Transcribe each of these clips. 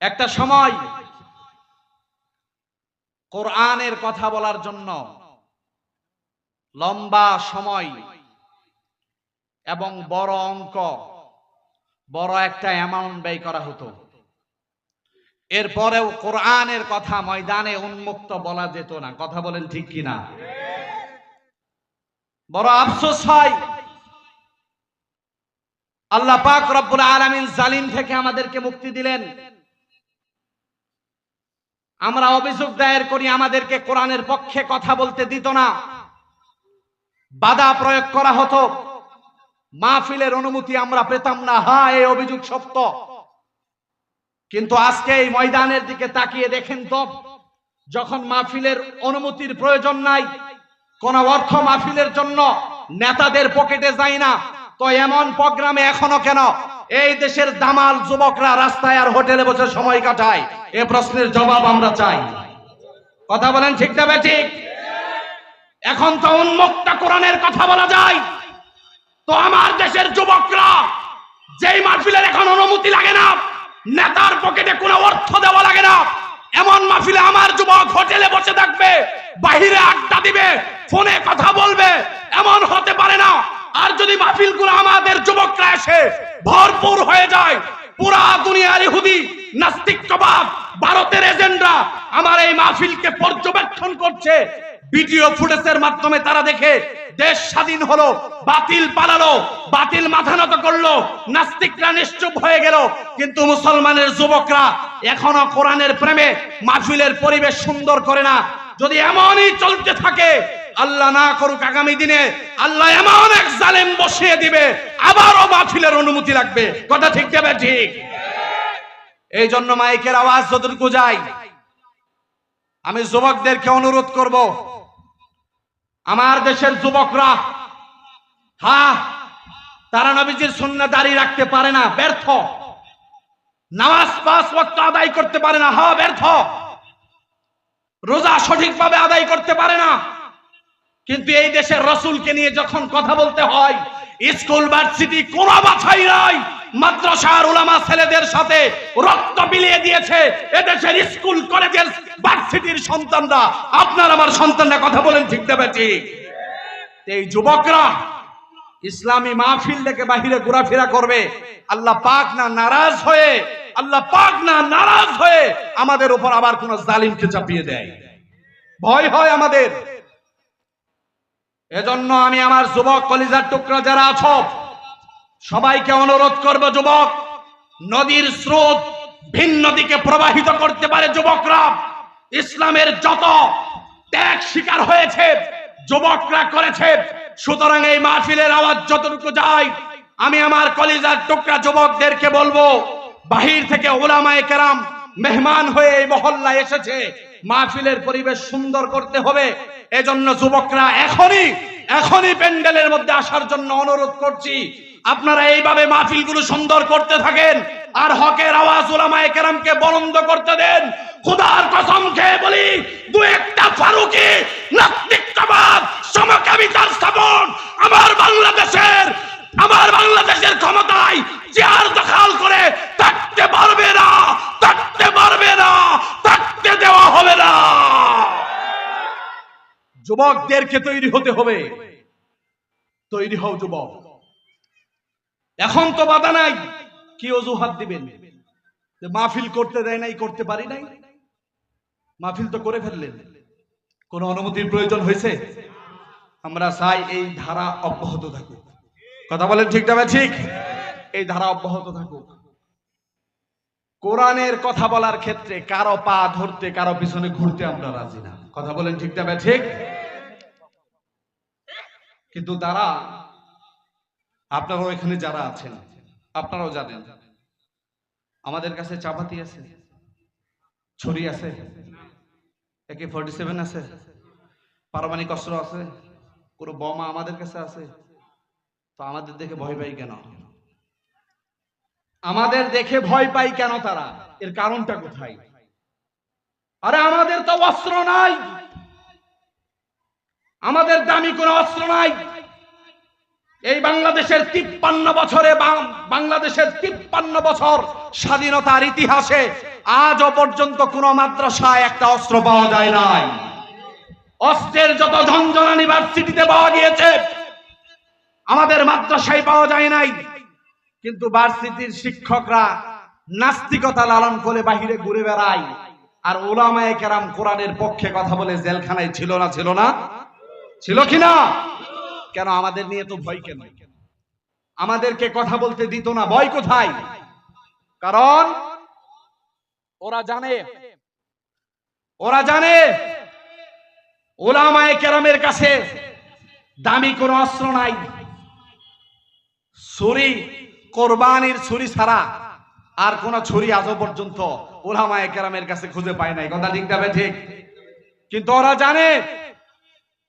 একটা সময় কোরআনের কথা বলার জন্য লম্বা সময় এবং বড় অঙ্ক, বড় একটা অ্যামাউন্ট ব্যয় করা হতো। এরপরেও কোরআনের কথা ময়দানে উন্মুক্ত বলা যেত না। কথা বলেন ঠিক কিনা? বড় আফসোস হয়। আল্লাহ পাক রব্বুল আলামিন জালিম থেকে আমাদেরকে মুক্তি দিলেন। আমরা অভিযোগ দায়ের করি আমাদেরকে কোরআনের পক্ষে কথা বলতে দিত না। বাধা প্রয়োগ করা হতো। মাহফিলের অনুমতি আমরা পেতাম না। হ্যাঁ এই অভিযোগ সত্য। কিন্তু আজকে এই ময়দানের দিকে তাকিয়ে দেখেন তো, যখন মাহফিলের অনুমতির প্রয়োজন নাই, কোন অর্থ মাহফিলের জন্য নেতাদের পকেটে যায় না। তো এমন প্রোগ্রামে এখনও কেন? এই দেশের দামাল যুবকরা রাস্তায় আর হোটেলে বসে সময় কাটায়। এ প্রশ্নের জবাব আমরা চাই। কথা বলেন ঠিক না ঠিক? এখন তো উন্মুক্ত কোরআনের কথা বলা যায়। তো আমার দেশের যুবকরা, যেই মাহফিলের এখন অনুমতি লাগে না, নেতার পকেটে কোনো অর্থ দেওয়া লাগে না। এমন মাহফিলে আমার যুবক হোটেলে বসে থাকবে, বাহিরে আড্ডা দিবে, ফোনে কথা বলবে, এমন হতে পারে না। আর যদি মাহফিলগুলো আমাদের যুবকরা এসে ভরপুর হয়ে যায়, পুরা দুনিয়ার ইহুদি, নাস্তিক কবাব ভারতের এজেন্ডা আমার এই মাহফিলকে পর্যবেক্ষণ করছে। ভিডিও ফুটেজের মাধ্যমে তারা দেখে দেশ স্বাধীন হলো, বাতিল পালালো, বাতিল মাথা নত করল, নাস্তিকরা নিশ্চুপ হয়ে গেল। কিন্তু মুসলমানের যুবকরা এখনও কোরআনের প্রেমে মাহফিলের পরিবেশ সুন্দর করে না। যদি এমনই চলতে থাকে আল্লাহ না করুক আগামী দিনে আল্লাহ এমন এক জালেম বসিয়ে দিবে, আবারও মাহফিলের অনুমতি লাগবে। কথা ঠিক যাবে ঠিক? এই জন্য মাইকের আওয়াজ যতটুকু যায়, আমি যুবকদেরকে অনুরোধ করব, আমার দেশের যুবকরা, হা, তারা নবীজির সুন্নাহ দাঁড়িয়ে রাখতে পারে না, ব্যর্থ। নামাজ পাঁচ ওয়াক্ত আদায় করতে পারে না হ্যাঁ ব্যর্থ। রোজা সঠিকভাবে আদায় করতে পারে না। কিন্তু এই দেশের রসুলকে নিয়ে যখন কথা বলতে হয়, স্কুল, ভার্সিটি, কোন বাছাই নাই। মাদ্রাসার উলামা ছেলেদের সাথে রক্ত বিলিয়ে দিয়েছে এদেশের স্কুল, কলেজের ভার্সিটির সন্তানরা। আপনার আমার সন্তানরা কথা বলেন ঠিক দেবে ঠিক? এই যুবকরা ইসলামী মাহফিল থেকে বাহিরে ঘোরাফেরা করবে। আল্লাহ পাক না নারাজ হয়ে, আল্লাহ পাক না নারাজ হয়ে আমাদের উপর আবার কোন জালিমকে চাপিয়ে দেয়। ভয় হয় আমাদের। এজন্য আমি আমার যুবক কলিজার টুকরা যারা আছো, সবাইকে অনুরোধ করব, যুবক, নদীর স্রোত ভিন্ন দিকে প্রবাহিত করতে পারে, যুবকরা। ইসলামের যত ত্যাগ শিকার হয়েছে, যুবকরা করেছে, সুতরাং এই মাহফিলের আওয়াজ যতটুকু যায়, আমি আমার কলিজার টুকরা যুবকদেরকে বলব, বাহির থেকে ওলামায়ে কেরাম মেহমান হয়ে এই মহল্লায় এসেছে। মাহফিলের পরিবেশ সুন্দর করতে হবে। এজন্য যুবকরা এখনই এখনই প্যান্ডেলের মধ্যে আসার জন্য অনুরোধ করছি। আপনারা এইভাবে মাহফিলগুলো সুন্দর করতে থাকেন, আর হকের আওয়াজ ওলামায়ে কেরামকে বলন্দ করতে দেন। খুদার কসম খেয়ে বলি দু একটা ফারুকি নাস্তিকবাদ সমকামিতার স্থাপন আমার বাংলাদেশের আমার বাংলাদেশের ক্ষমতায় চেয়ার দখল করে থাকতে পারবে না থাকতে পারবে না থাকতে দেওয়া হবে না যুবকদেরকে তৈরি হতে হবে। তৈরি হও যুবক। এখন তো বাধা নাই, কি অজুহাত দিবেন? মাহফিল করতে দেয় নাই, করতে পারি নাই? মাহফিল তো করে ফেললেন। কোন অনুমতির প্রয়োজন হয়েছে? আমরা চাই এই ধারা অব্যাহত থাকুক। কথা বলেন ঠিক না ঠিক? এই ধারা অব্যাহত থাকুক। কোরআনের কথা বলার ক্ষেত্রে কারও পা ধরতে, কারও পিছনে ঘুরতে আমরা রাজি না। কথা বলেন ঠিক না ঠিক? কিন্তু তারা আপনারাও এখানে যারা আছেন, আপনারাও জানেন। আমাদের কাছে চাপাতি আছে ছড়ি আছে একে ফর্টি সেভেন আছে, পারমাণিক অস্ত্র আছে, কোনো বোমা আমাদের কাছে আছে। তো আমাদের দেখে ভয় পাই কেন? আমাদের দেখে ভয় পাই কেন তারা? এর কারণটা কোথায়? আরে আমাদের তো অস্ত্র নাই। আমাদের দামি কোনো অস্ত্র নাই। এই বাংলাদেশের তিপ্পান্ন বছরে বাংলাদেশের তিপ্পান্ন বছর স্বাধীনতার ইতিহাসে আজও পর্যন্ত কোন মাদ্রাসায় একটা অস্ত্র পাওয়া যায় নাই। অস্ত্রের যত ঝঞ্ঝনা ইউনিভার্সিটিতে পাওয়া গিয়েছে, আমাদের মাদ্রাসায় পাওয়া যায় নাই। কিন্তু ভার্সিটির শিক্ষকরা নাস্তিকতা লালন করে বাহিরে ঘুরে বেড়ায়। আর ওলামায়ে কেরাম কোরআনের পক্ষে কথা বলে জেলখানায় ছিল না ছিল না। ছিল কি না কেন আমাদের নিয়ে তো ভয় কেন? আমাদেরকে কথা বলতে দিত না, ভয় কোথায়? কারণ ওরা জানে। ওরা জানে। ওলামায়ে কেরামের কাছে দামি কোনো অস্ত্র নাই। ছুরি, কোরবানির ছুরি ছাড়া আর কোন ছুরি আজও পর্যন্ত ওলামায়ে কেরামের কাছে খুঁজে পায় নাই। কথা ঠিক যাবে ঠিক? কিন্তু ওরা জানে।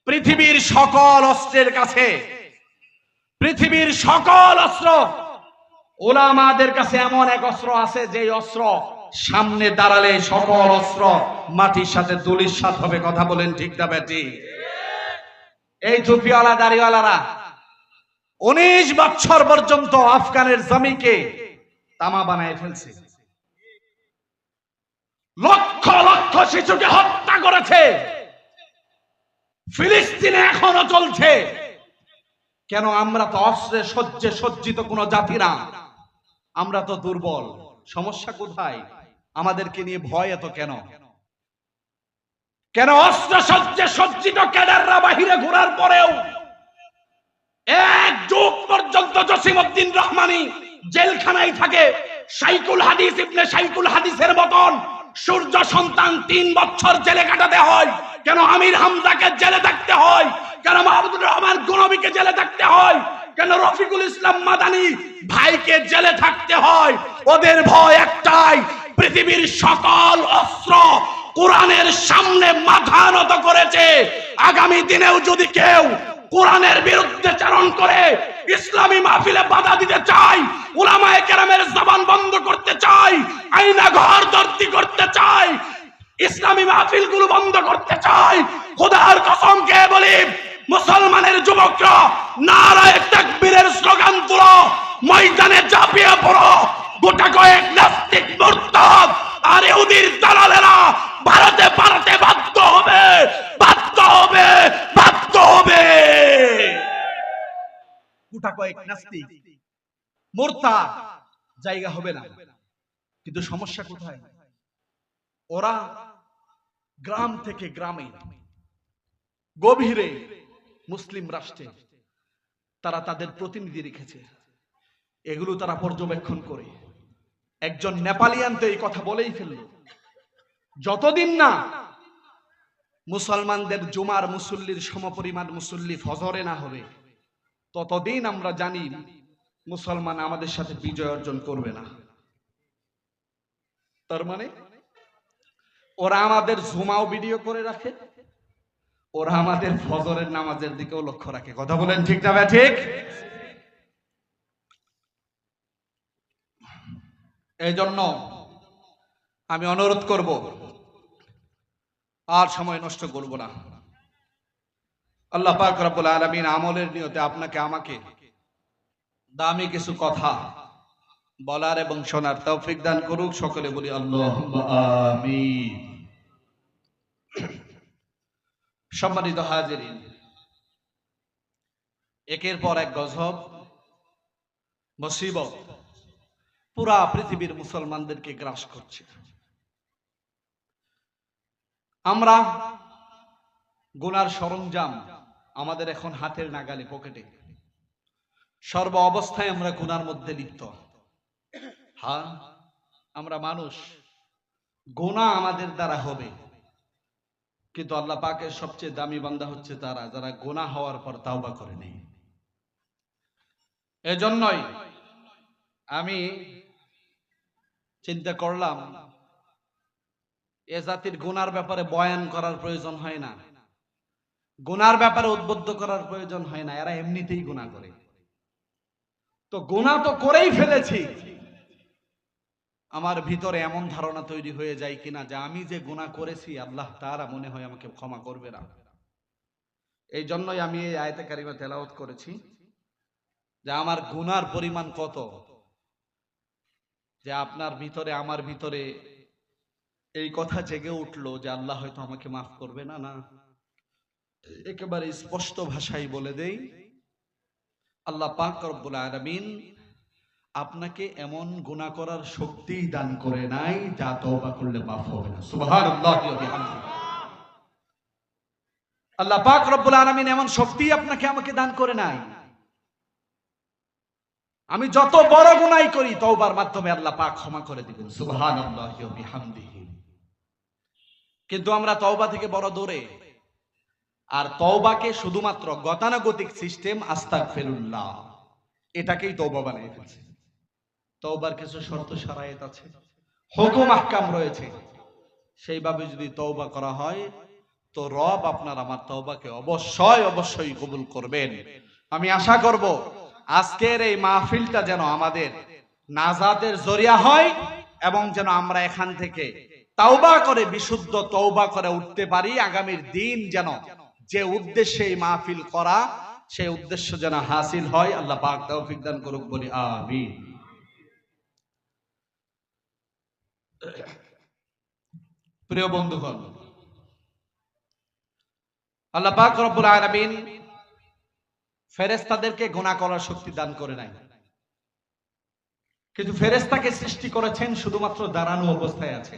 পৃথিবীর সকল অস্ত্রের কাছে, পৃথিবীর সকল অস্ত্র। ওলামাদের কাছে এমন এক অস্ত্র আছে যে অস্ত্র সামনে দাঁড়ালে সকল অস্ত্র মাটির সাথে তুলির সাথ হবে। কথা বলেন ঠিক না বেটি এই টুপিওয়ালা দাড়িওয়ালারা, উনিশ বছর পর্যন্ত আফগানের জমিকে তামা বানায় ফেলছে। লক্ষ লক্ষ শিশুকে হত্যা করেছে। ফিলিস্তিনে এখনও চলছে। কেন আমরা তো অস্ত্রে সজ্জে সজ্জিত কোন জাতি না? আমরা তো দুর্বল। সমস্যা কোথায়? আমাদেরকে নিয়ে ভয় এত কেন? কেন অস্ত্র সজ্জে সজ্জিত ক্যাডাররা বাহিরে ঘোরার পরেও এক যুগ পর্যন্ত জসিমউদ্দিন রহমানি জেলখানায় থাকে। সাইকুল হাদিস ইবনে সাইকুল হাদিসের মতন সূর্য সন্তান তিন বছর জেলে কাটাতে হয়। কেন আমির হামজাকে জেলে থাকতে হয়? কেন মাহমুদুর রহমান গুনবীকে জেলে থাকতে হয়? কেন রফিকুল ইসলাম মাদানি ভাইকে জেলে থাকতে হয়? ওদের ভয় একটাই, পৃথিবীর সকল অস্ত্র কোরআনের সামনে মাথা নত করেছে। আগামী দিনেও যদি কেউ কোরআনের বিরুদ্ধে চারণ করে, ইসলামী মাহফিলে বাধা দিতে চাই উলামায়ে কেরামের জবান বন্ধ করতে চাই আইনা ঘর দর্দি করতে চাই ইসলামী মাহফিলগুলো বন্ধ করতে চাই। খোদার কসম কে বলি, মুসলমানের যুবকরা নারায় তাকবীরের স্লোগান তুলো, ময়দানে ঝাঁপিয়ে পড়ো, গোটা কয়েক নাস্তিক মুরতাদ আর ইহুদির দালালেরা ভারতে পালাতে বাধ্য হবে বাধ্য হবে বাধ্য হবে। গোটা কয়েক নাস্তিক মোরতা জায়গা হবে না। কিন্তু সমস্যা কোথায়? ওরা গ্রাম থেকে গ্রামে গভীরে মুসলিম রাষ্ট্রে তারা তাদের প্রতিনিধি রেখেছে। এগুলো তারা পর্যবেক্ষণ করে। একজন নেপালিয়ান তো এই কথা বলেই ফেলল। যতদিন না মুসলমানদের জুমার মুসল্লির সমপরিমাণ মুসল্লি ফজরে না হবে, ততদিন আমরা জানি মুসলমান আমাদের সাথে বিজয় অর্জন করবে না। তার মানে ওরা আমাদের জুমাও ভিডিও করে রাখে। ওরা আমাদের ফজরের নামাজের দিকেও লক্ষ্য রাখে। কথা বলেন ঠিক না ভাই, ঠিক? এই জন্য আমি অনুরোধ করব আর সময় নষ্ট করব না। আল্লাহ পাক রব্বুল আলামিন আমলের নিয়তে আপনাকে আমাকে দামি কিছু কথা বলার এবং শোনার তৌফিক দান করুক। সকলে বলি আল্লাহ আমিন। সম্মানিত হাজিরিন, একের পর এক গজব, মুসিবত পুরা পৃথিবীর মুসলমানদেরকে গ্রাস করছে। আমরা গুনার সরঞ্জাম আমাদের এখন হাতের নাগালে, পকেটে। সর্ব অবস্থায় আমরা গুনার মধ্যে লিপ্ত। হ্যাঁ আমরা মানুষ গোনা আমাদের দ্বারা হবে। কিন্তু আল্লাহ পাকের সবচেয়ে দামি বান্দা হচ্ছে তারা, যারা গোনা হওয়ার পর তাওবা করে নেই। এজন্যই আমি চিন্তা করলাম, এ জাতির গুনার ব্যাপারে বয়ান করার প্রয়োজন হয় না। গুনার ব্যাপারে উদ্বুদ্ধ করার প্রয়োজন হয় না, এরা এমনিতেই গুনাহ করে। তো গুনাহ তো করেই ফেলেছি। আমার ভিতরে এমন ধারণা তৈরি হয়ে যায় কিনা যে আমি যে গুনাহ করেছি, আল্লাহ তারা মনে হয় আমাকে ক্ষমা করবে না। এই জন্যই আমি এই আয়তে কারিমা তেলাওয়াত করেছি যে আমার গুনার পরিমাণ কত? যে আপনার ভিতরে, আমার ভিতরে এই কথা জেগে উঠল যে আল্লাহ হয়তো আমাকে মাফ করবে না না। একেবারে স্পষ্ট ভাষায় বলে দেই, আল্লাহ পাক রব্বুল আলামিন আপনাকে এমন গুনাহ করার শক্তি দান করে নাই যা তওবা করলে মাফ হবে না। সুবহানাল্লাহি আল্লাহ পাক রব্বুল আলামিন এমন শক্তি আপনাকে আমাকে দান করে নাই। আমি যত বড় গুনাই করি তওবার মাধ্যমে আল্লাহ পাক ক্ষমা করে দিবেন। সুবহানাল্লাহি বিহামদিহি। কিন্তু আমরা তওবা থেকে বড় দূরে। আর তওবাকে শুধুমাত্র গতানুগতিক সিস্টেম, আস্তাগফিরুল্লাহ, এটাকেই তওবা বানিয়ে ফেলছে। তওবার কিছু শর্ত শরায়েত আছে। হুকুম, আহকাম রয়েছে। সেইভাবে যদি তওবা করা হয়, তো রব আপনার আমার তওবাকে অবশ্যই অবশ্যই কবুল করবেন। আমি আশা করব, আজকের এই মাহফিলটা যেন আমাদের নাজাতের জরিয়া হয় এবং যেন আমরা এখান থেকে তাওবা করে, বিশুদ্ধ তওবা করে উঠতে পারি। আগামীর দিন যেন যে উদ্দেশ্যে এই মাহফিল করা, সেই উদ্দেশ্য যেন হাসিল হয়। আল্লাহ পাক তৌফিক দান করুক, বলি আমিন। প্রিয় বন্ধুগণ, আল্লাহ পাক রব্বুল আলামিন ফেরেশতাদেরকে গুনাহ করার শক্তি দান করে নাই। কিন্তু ফেরেশতাকে সৃষ্টি করেছেন শুধুমাত্র দাঁড়ানো অবস্থায় আছে।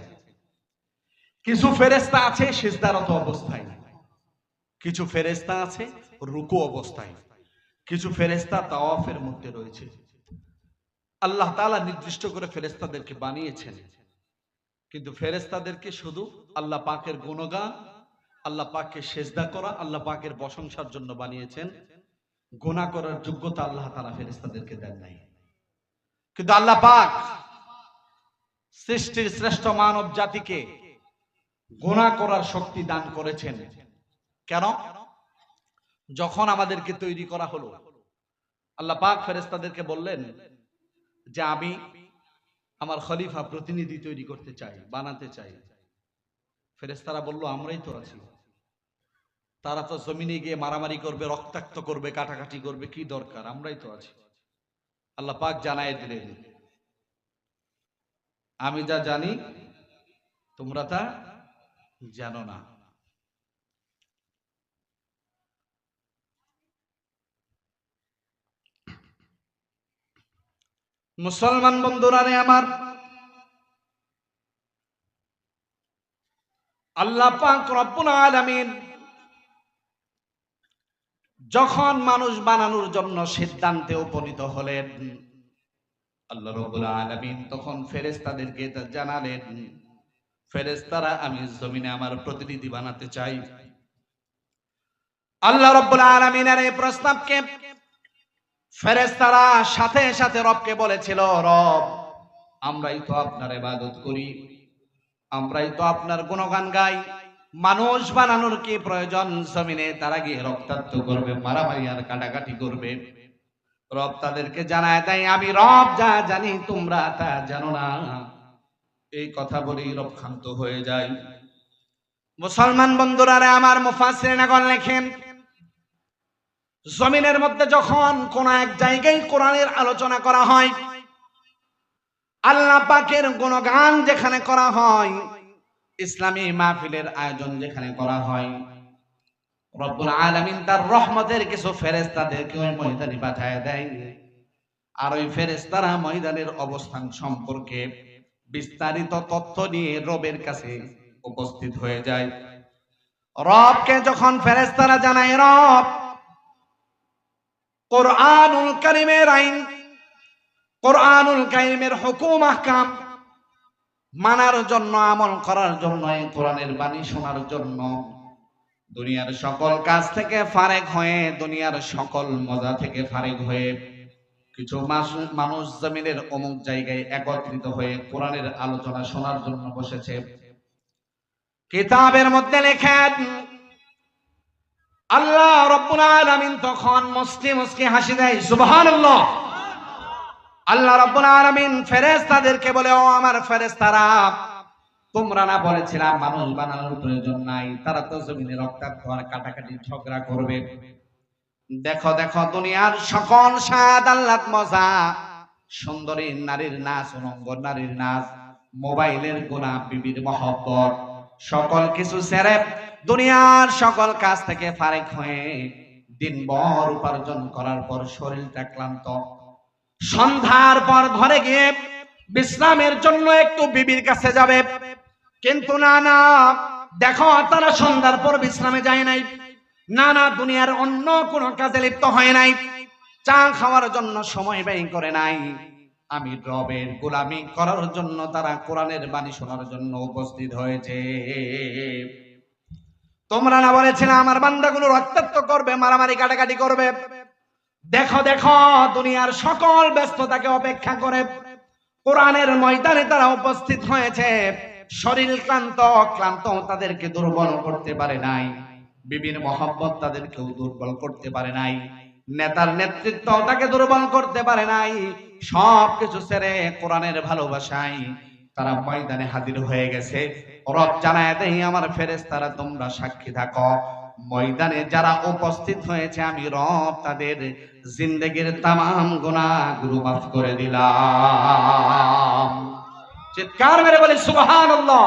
কিছু ফেরেশতা আছে সিজদারত অবস্থায়। কিছু ফেরেশতা আছে রুকু অবস্থায়। কিছু ফেরেশতা তাওয়াফের মধ্যে রয়েছে। আল্লাহ তাআলা নির্দিষ্ট করে ফেরেশতাদেরকে বানিয়েছেন। কিন্তু ফেরেশতাদেরকে শুধু আল্লাহ পাকের গুণগান, আল্লাহ পাককে সেজদা করা, আল্লাহ পাকের প্রশংসার জন্য বানিয়েছেন। গুনাহ করার যোগ্যতা আল্লাহ তাআলা ফেরেশতাদেরকে দেন নাই। কিন্তু আল্লাহ পাক সৃষ্টির শ্রেষ্ঠ মানব জাতিকে গোনা করার শক্তি দান করেছেন। কেন? যখন আমাদেরকে তৈরি করা হলো, আল্লাহ পাক ফেরেশতাদেরকে বললেন যে, আমি আমার খলিফা প্রতিনিধি তৈরি করতে চাই বানাতে চাই ফেরেশতারা বলল, আমরাই তো আছি। তারা তো জমিনে গিয়ে মারামারি করবে, রক্তাক্ত করবে, কাটাকাটি করবে, কি দরকার? আমরাই তো আছি। আল্লাহ পাক জানায় দিলেন, আমি যা জানি, তোমরা তা জানো না। মুসলমান বন্ধুরা রে আমার। আল্লাহ পাক রব্বুল আলামিন যখন মানুষ বানানোর জন্য সিদ্ধান্তে উপনীত হলেন, আল্লাহ রব্বুল আলামিন তখন ফেরেশতাদেরকে জানালেন, ফেরেশতারা, আমি জমিনে আমার প্রতিনিধি বানাতে চাই। আল্লাহ রব্বুল আলামিনের এই প্রস্তাবকে ফেরেশতারা সাথে সাথে রবকে বলেছিল, রব, আমরাই তো আপনার ইবাদত করি, আমরাই তো আপনার গুণগান গাই। মানুষ বানানোর কি প্রয়োজন? জমিনে তারা গিয়ে রক্তাক্ত করবে, মারামারি আর কাটাকাটি করবে। রব তাদেরকে জানায় তাই আমি রব, যা জানি তোমরা তা জানো না। এই কথা বলেই রব ক্ষান্ত হয়ে যায়। মুসলমান বন্ধুরা আমার মুফাসসিরিনগণ লেখেন জমিনের মধ্যে যখন কোন এক জায়গায় কোরআনের আলোচনা করা হয়, আল্লাহ পাকের গুণগান যেখানে করা হয়, ইসলামী মাহফিলের আয়োজন যেখানে করা হয়, রব্বুল আলামিন তার রহমতের কিছু ফেরেশতাদেরকে ওই ময়দানে পাঠায় দেয়। আর ওই ফেরেশতারা ময়দানের অবস্থান সম্পর্কে বিস্তারিত তথ্য নিয়ে রবের কাছে উপস্থিত হয়ে যায়। রবকে যখন ফেরেশতারা জানায়, রব কোরআনুল কারিমের আইন, কোরআনুল কারিমের হুকুম আহকাম মানার জন্য, আমল করার জন্য, এই কোরআনের বাণী শোনার জন্য দুনিয়ার সকল কাজ থেকে ফারেক হয়ে, দুনিয়ার সকল মজা থেকে ফারেক হয়ে কিছু মানুষ জমিনের অমুক জায়গায় একত্রিত হয়ে কোরআনের আলোচনা শোনার জন্য বসেছে। কিতাবের মধ্যে লেখেন আল্লাহ রব্বুল আলামিন তখন মুসলিম মুসকি হাসি দেয়, সুবহানাল্লাহ। আল্লাহ রব্বুল আলামিন ফেরেশতাদেরকে বলে, ও আমার ফেরেশতারা, তোমরা না বলেছিলাম মানুষ বানানোর প্রয়োজন নাই? তারা তো জমিনে রক্তাক্ত আর কাটাকাটি ঝগড়া করবে। দেখো দেখো, দুনিয়ার সকল স্বাদ আল্লাহ মজা, সুন্দরী নারীর নাচ, অনঙ্গ নারীর নাচ, মোবাইলের গোনা বিবির মহব্বত, সকল কিছু সেরে দুনিয়ার সকল কাজ থেকে ফারেক হয়ে দিনভর উপার্জন করার পর শরীরটা ক্লান্ত। সন্ধ্যার পর ঘরে গিয়ে বিশ্রামের জন্য একটু বিবির কাছে যাবে। কিন্তু না না, দেখো, তারা সন্ধ্যার পর বিশ্রামে যায় নাই। না না, দুনিয়ার অন্য কোন কাজে লিপ্ত হয় নাই। চা খাওয়ার জন্য সময় ব্যয় করে নাই। আমি রবের গোলামি করার জন্য তারা কোরআনের বাণী শোনার জন্য উপস্থিত হয়েছে। তোমরা না বলেছিলে আমার বান্দাগুলো রক্তাক্ত করবে, মারামারি কাটাকাটি করবে। দেখো দেখো, দুনিয়ার সকল ব্যস্ততাকে অপেক্ষা করে কোরআনের ময়দানে তারা উপস্থিত হয়েছে। শরীর ক্লান্ত ক্লান্ত তাদেরকে দুর্বল করতে পারে নাই। বিবির মহব্বত তাদেরকেও দুর্বল করতে পারে নাই। নেতার নেতৃত্ব তাকে দুর্বল করতে পারে নাই। সব কিছু ছেড়ে কোরআনের ভালোবাসায় তারা ময়দানে হাজির হয়ে গেছে। রব জানায় দেই, আমার ফেরেস তারা তোমরা সাক্ষী থাকো। ময়দানে যারা উপস্থিত হয়েছে, আমি রব তাদের জিন্দগির তামাম গুনাহগুলো মাফ করে দিলাম। চিৎকার মেরে বলি, সুবহানাল্লাহ।